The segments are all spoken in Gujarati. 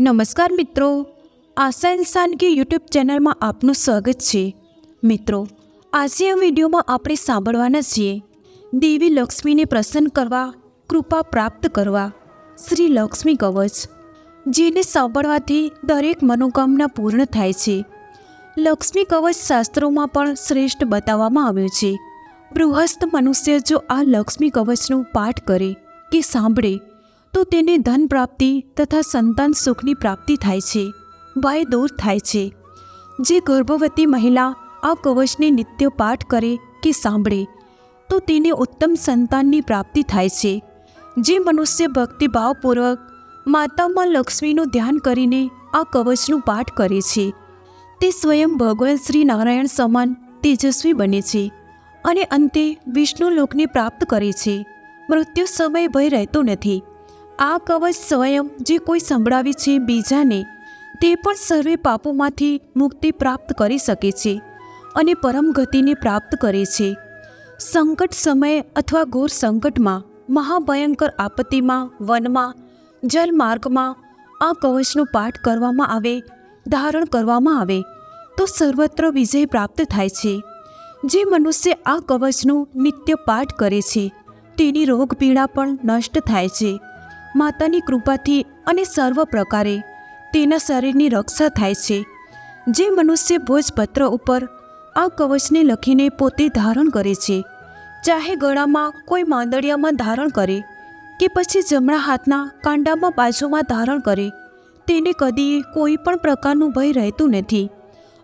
નમસ્કાર મિત્રો. આશા ઇન્સાન કે યુટ્યુબ ચેનલમાં આપનું સ્વાગત છે. મિત્રો, આજે આ વિડીયોમાં આપણે સાંભળવાના છીએ. દેવી લક્ષ્મીને પ્રસન્ન કરવા, કૃપા પ્રાપ્ત કરવા, શ્રી લક્ષ્મી કવચ, જેને સાંભળવાથી દરેક મનોકામના પૂર્ણ થાય છે. લક્ષ્મી કવચ શાસ્ત્રોમાં પણ શ્રેષ્ઠ બતાવવામાં આવ્યું છે. બૃહસ્થ મનુષ્ય જો આ લક્ષ્મી કવચનું પાઠ કરે કે સાંભળે તો તેને ધન પ્રાપ્તિ તથા સંતાન સુખની પ્રાપ્તિ થાય છે, ભય દૂર થાય છે. જે ગર્ભવતી મહિલા આ કવચને નિત્ય પાઠ કરે કે સાંભળે, તો તેને ઉત્તમ સંતાનની પ્રાપ્તિ થાય છે. જે મનુષ્ય ભક્તિભાવપૂર્વક માતામાં લક્ષ્મીનું ધ્યાન કરીને આ કવચનું પાઠ કરે છે, તે સ્વયં ભગવાન શ્રી નારાયણ સમાન તેજસ્વી બને છે અને અંતે વિષ્ણુ લોકને પ્રાપ્ત કરે છે. મૃત્યુ સમય ભય રહેતો નથી. આ કવચ સ્વયં જે કોઈ સંભળાવે છે બીજાને, તે પણ સર્વે પાપોમાંથી મુક્તિ પ્રાપ્ત કરી શકે છે અને પરમ ગતિને પ્રાપ્ત કરે છે. સંકટ સમયે અથવા ઘોર સંકટમાં, મહાભયંકર આપત્તિમાં, વનમાં, જલમાર્ગમાં આ કવચનો પાઠ કરવામાં આવે, ધારણ કરવામાં આવે, તો સર્વત્ર વિજય પ્રાપ્ત થાય છે. જે મનુષ્ય આ કવચનું નિત્ય પાઠ કરે છે, તેની રોગપીડા પણ નષ્ટ થાય છે. માતાની કૃપાથી અને સર્વ પ્રકારે તેના શરીરની રક્ષા થાય છે. જે મનુષ્ય ભોજપત્ર ઉપર આ કવચને લખીને પોતે ધારણ કરે છે, ચાહે ગળામાં કોઈ માંદડિયામાં ધારણ કરે કે પછી જમણા હાથના કાંડામાં બાજુમાં ધારણ કરે, તેને કદી કોઈ પણ પ્રકારનું ભય રહેતું નથી.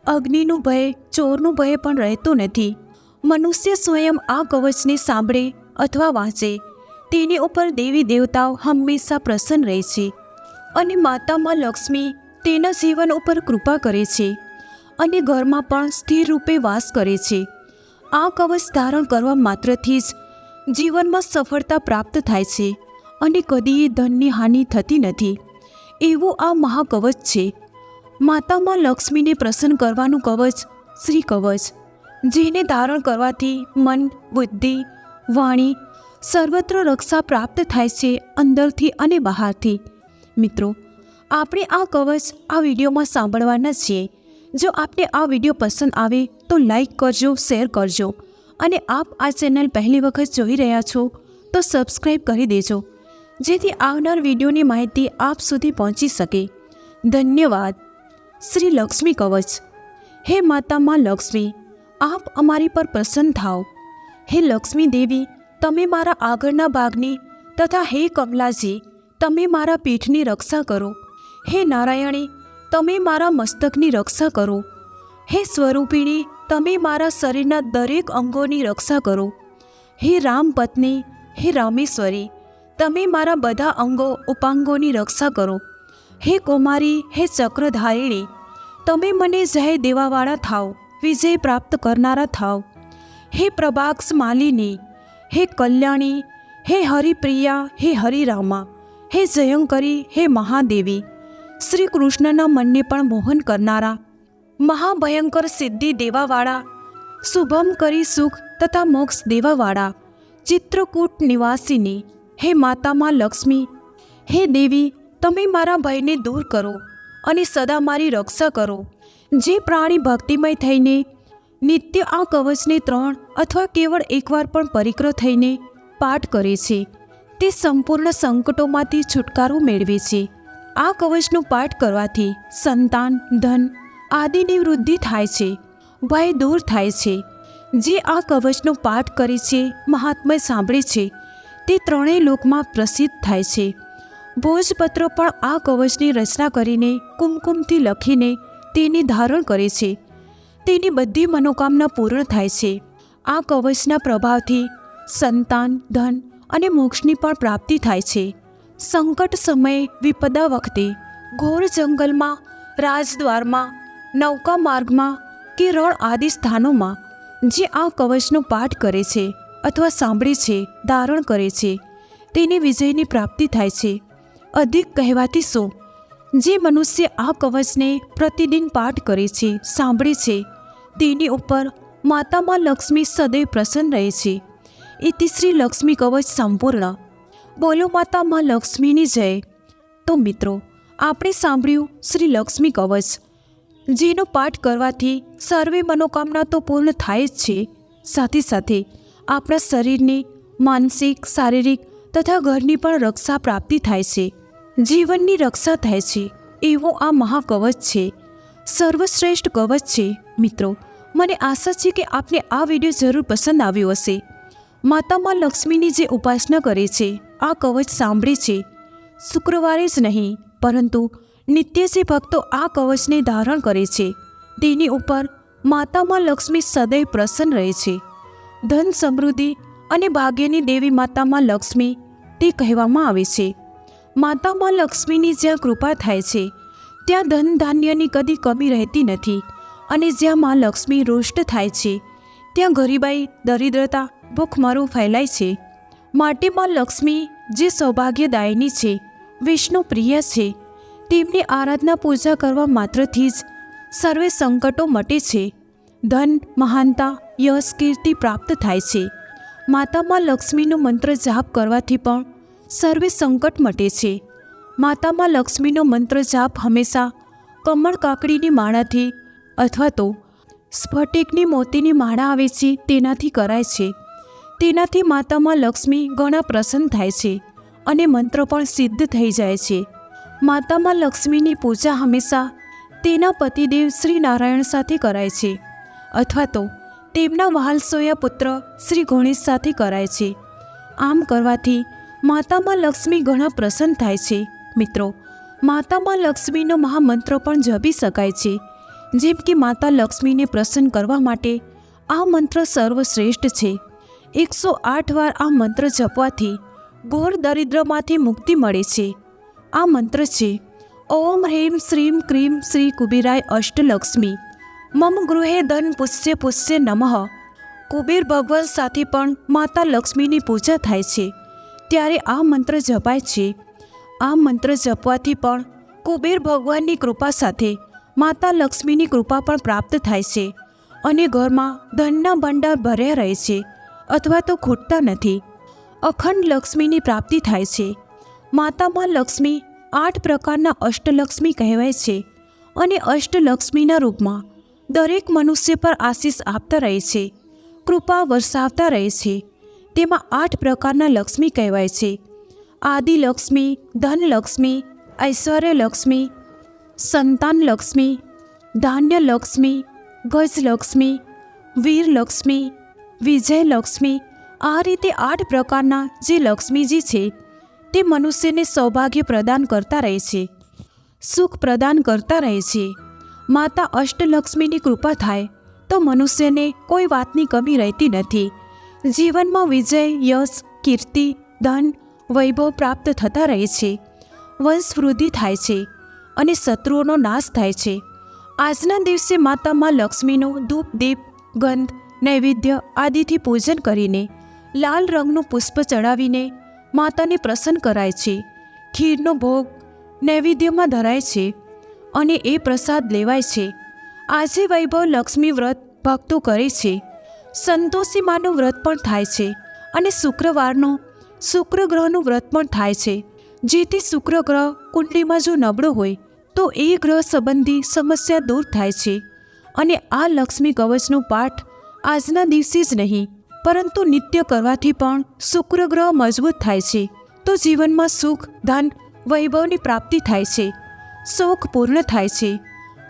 અગ્નિનું ભય, ચોરનું ભય પણ રહેતું નથી. મનુષ્ય સ્વયં આ કવચને સાંભળે અથવા વાંચે તેની ઉપર દેવી દેવતાઓ હંમેશા પ્રસન્ન રહે છે અને માતામાં લક્ષ્મી તેના જીવન ઉપર કૃપા કરે છે અને ઘરમાં પણ સ્થિર રૂપે વાસ કરે છે. આ કવચ ધારણ કરવા માત્રથી જ જીવનમાં સફળતા પ્રાપ્ત થાય છે અને કદી ધનની હાનિ થતી નથી. એવું આ મહાકવચ છે. માતામાં લક્ષ્મીને પ્રસન્ન કરવાનું કવચ શ્રી કવચ જેને ધારણ કરવાથી મન, બુદ્ધિ, વાણી સર્વત્ર રક્ષા પ્રાપ્ત થાય છે અંદરથી અને બહારથી. મિત્રો, આપણે આ કવચ આ વિડીયોમાં સાંભળવાના છીએ. જો આપને આ વીડિયો પસંદ આવે તો લાઈક કરજો, શેર કરજો અને આપ આ ચેનલ પહેલી વખત જોઈ રહ્યા છો તો સબસ્ક્રાઈબ કરી દેજો. જેથી આવનાર વિડીયોની માહિતી આપ સુધી પહોંચી શકે. ધન્યવાદ. શ્રી લક્ષ્મી કવચ. હે માતામાં લક્ષ્મી, આપ અમારી પર પ્રસન્ન થાઓ. હે લક્ષ્મી દેવી તમે મારા આગળના ભાગની તથા હે કમલાજી, તમે મારા પીઠની રક્ષા કરો. હે નારાયણી, તમે મારા મસ્તકની રક્ષા કરો. હે સ્વરૂપિણી, તમે મારા શરીરના દરેક અંગોની રક્ષા કરો. હે રામ પત્ની હે રામેશ્વરી, તમે મારા બધા અંગો ઉપાંગોની રક્ષા કરો. હે કુમારી, હે ચક્રધારિણી, તમે મને જય દેવાવાળા થાઓ વિજય પ્રાપ્ત કરનારા થાઓ હે પ્રભાક્ષ માલિની હે કલ્યાણી, હે હરિપ્રિયા, હે હરિરામા, હે જયંકરી, હે મહાદેવી, શ્રી કૃષ્ણના મનને પણ મોહન કરનારા, મહાભયંકર સિદ્ધિ દેવાવાળા, શુભમ કરી સુખ તથા મોક્ષ દેવાવાળા, ચિત્રકૂટ નિવાસીની, હે માતામાં લક્ષ્મી, હે દેવી, તમે મારા ભયને દૂર કરો અને સદા મારી રક્ષા કરો. જે પ્રાણી ભક્તિમય થઈને નિત્ય આ કવચને ત્રણ અથવા કેવળ એકવાર પણ પરિક્ર થઈને પાઠ કરે છે. તે સંપૂર્ણ સંકટોમાંથી છુટકારો મેળવે છે. આ કવચનો પાઠ કરવાથી સંતાન, ધન આદિની વૃદ્ધિ થાય છે. ભય દૂર થાય છે. જે આ કવચનો પાઠ કરે છે, મહાત્મય સાંભળે છે, તે ત્રણેય લોકમાં પ્રસિદ્ધ થાય છે. ભોજપત્ર પણ આ કવચની રચના કરીને કુમકુમથી લખીને તેને ધારણ કરે છે. તેની બધી મનોકામના પૂર્ણ થાય છે. આ કવચના પ્રભાવથી સંતાન, ધન અને મોક્ષની પણ પ્રાપ્તિ થાય છે. સંકટ સમયે વિપદા વખતે ઘોર જંગલમાં, રાજદ્વારમાં, નૌકા માર્ગમાં કે રણ આદિ સ્થાનોમાં જે આ કવચનો પાઠ કરે છે અથવા સાંભળે છે, ધારણ કરે છે, તેને વિજયની પ્રાપ્તિ થાય છે. અધિક કહેવાથી શું જે મનુષ્ય આ કવચને પ્રતિદિન પાઠ કરે છે, સાંભળે છે તેની ઉપર માતામાં લક્ષ્મી સદૈવ પ્રસન્ન રહે છે. ઇતિ શ્રી લક્ષ્મી કવચ સંપૂર્ણ. બોલો માતામાં લક્ષ્મીની જય. તો મિત્રો, આપણે સાંભળ્યું શ્રી લક્ષ્મી કવચ. જેનો પાઠ કરવાથી સર્વે મનોકામના તો પૂર્ણ થાય જ છે. સાથે સાથે આપણા શરીરની માનસિક, શારીરિક તથા ઘરની પણ રક્ષા પ્રાપ્તિ થાય છે. જીવનની રક્ષા થાય છે. એવો આ મહાકવચ છે. સર્વશ્રેષ્ઠ કવચ છે. મિત્રો, મને આશા છે કે આપને આ વીડિયો જરૂર પસંદ આવ્યો હશે. માતામાં લક્ષ્મીની જે ઉપાસના કરે છે, આ કવચ સાંભળે છે. શુક્રવારે જ નહીં, પરંતુ નિત્ય ભક્તો આ કવચને ધારણ કરે છે, તેની ઉપર માતામાં લક્ષ્મી સદૈવ પ્રસન્ન રહે છે. ધન સમૃદ્ધિ અને ભાગ્યની દેવી માતામાં લક્ષ્મી, તે કહેવામાં આવે છે. માતામાં લક્ષ્મીની જ્યાં કૃપા થાય છે, ત્યાં ધન ધાન્યની કદી કમી રહેતી નથી. અને જ્યાં માં લક્ષ્મી રોષ્ટ થાય છે, ત્યાં ગરીબાઈ દરિદ્રતા ભૂખમરો ફેલાય છે. માટે માં લક્ષ્મી જે સૌભાગ્યદાયની છે, વિષ્ણુ પ્રિય છે, તેમની આરાધના પૂજા કરવા માત્રથી જ સર્વે સંકટો મટે છે. ધન, મહાનતા, યશ, કીર્તિ પ્રાપ્ત થાય છે. માતામાં લક્ષ્મીનો મંત્ર જાપ કરવાથી પણ સર્વે સંકટ મટે છે. માતામાં લક્ષ્મીનો મંત્ર જાપ હંમેશા કમળ કાકડીની માળાથી અથવા તો સ્ફટિકની મોતીની માળા આવે છે, તેનાથી કરાય છે. તેનાથી માતામાં લક્ષ્મી ઘણા પ્રસન્ન થાય છે અને મંત્ર પણ સિદ્ધ થઈ જાય છે. માતામાં લક્ષ્મીની પૂજા હંમેશા તેના પતિદેવ શ્રી નારાયણ સાથે કરાય છે અથવા તો તેમના વહાલસોયા પુત્ર શ્રી ગણેશ સાથે કરાય છે. આમ કરવાથી માતામાં લક્ષ્મી ઘણા પ્રસન્ન થાય છે. મિત્રો, માતામાં લક્ષ્મીનો મહામંત્ર પણ જપી શકાય છે. જેમ કે માતા લક્ષ્મીને પ્રસન્ન કરવા માટે આ મંત્ર સર્વશ્રેષ્ઠ છે. એકસો આઠ વાર આ મંત્ર જપવાથી ઘોર દરિદ્રમાંથી મુક્તિ મળે છે. આ મંત્ર છે, ઓમ હ્રીમ શ્રીમ ક્રીમ શ્રી કુબેરાય અષ્ટલક્ષ્મી, મમ ગૃહે ધન પુષ્ય પુષ્ય નમઃ. કુબેર ભગવાન સાથે પણ માતા લક્ષ્મીની પૂજા થાય છે. ત્યારે આ મંત્ર જપાય છે. આ મંત્ર જપવાથી પણ કુબેર ભગવાનની કૃપા સાથે માતા લક્ષ્મીની કૃપા પણ પ્રાપ્ત થાય છે અને ઘરમાં ધનના ભંડાર ભર્યા રહે છે અથવા તો ખૂટતા નથી. અખંડ લક્ષ્મીની પ્રાપ્તિ થાય છે. માતામાં લક્ષ્મી આઠ પ્રકારના અષ્ટલક્ષ્મી કહેવાય છે અને અષ્ટલક્ષ્મીના રૂપમાં દરેક મનુષ્ય પર આશીષ આપતા રહે છે, કૃપા વરસાવતા રહે છે. તેમાં આઠ પ્રકારના લક્ષ્મી કહેવાય છે. આદિલક્ષ્મી, ધનલક્ષ્મી, ઐશ્વર્યલક્ષ્મી સંતાનલક્ષ્મી ધાન્યલક્ષ્મી ગજલક્ષ્મી, વીરલક્ષ્મી, વિજયલક્ષ્મી આ રીતે આઠ પ્રકારના જે લક્ષ્મીજી છે, તે મનુષ્યને સૌભાગ્ય પ્રદાન કરતા રહે છે, સુખ પ્રદાન કરતા રહે છે. માતા અષ્ટલક્ષ્મીની કૃપા થાય તો મનુષ્યને કોઈ વાતની કમી રહેતી નથી. જીવનમાં વિજય, યશ, કીર્તિ, ધન, વૈભવ પ્રાપ્ત થતા રહે છે. વંશવૃદ્ધિ થાય છે. અને શત્રુઓનો નાશ થાય છે. આજના દિવસે માતામાં લક્ષ્મીનો ધૂપ, દીપ, ગંધ, નૈવેદ્ય આદિથી પૂજન કરીને લાલ રંગનું પુષ્પ ચડાવીને માતાને પ્રસન્ન કરાય છે. ખીરનો ભોગ નૈવેદ્યમાં ધરાય છે અને એ પ્રસાદ લેવાય છે. આજે વૈભવ લક્ષ્મી વ્રત ભક્તો કરે છે. સંતોષી માનું વ્રત પણ થાય છે અને શુક્રવારનો શુક્ર ગ્રહનું વ્રત પણ થાય છે. જેથી શુક્ર ગ્રહ કુંડલીમાં જો નબળો હોય તો એ ગ્રહ સંબંધી સમસ્યા દૂર થાય છે. અને આ લક્ષ્મી કવચનો પાઠ આજના દિવસે જ નહીં, પરંતુ નિત્ય કરવાથી પણ શુક્ર ગ્રહ મજબૂત થાય છે. તો જીવનમાં સુખ, ધન, વૈભવની પ્રાપ્તિ થાય છે. શોખ પૂર્ણ થાય છે.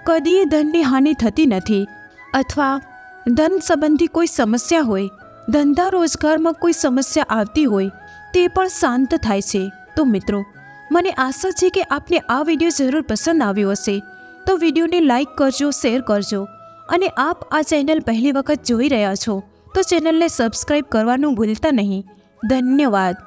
કદીએ ધનની હાનિ થતી નથી. અથવા ધન સંબંધી કોઈ સમસ્યા હોય, ધંધા રોજગારમાં કોઈ સમસ્યા આવતી હોય, તે પણ શાંત થાય છે. તો મિત્રો મને આશા છે કે આપને આ વીડિયો જરૂર પસંદ આવ્યો હશે. તો વિડીયોને લાઈક કરજો, શેર કરજો અને આપ આ ચેનલ પહેલી વખત જોઈ રહ્યા છો તો ચેનલને સબસ્ક્રાઈબ કરવાનું ભૂલતા નહીં. ધન્યવાદ.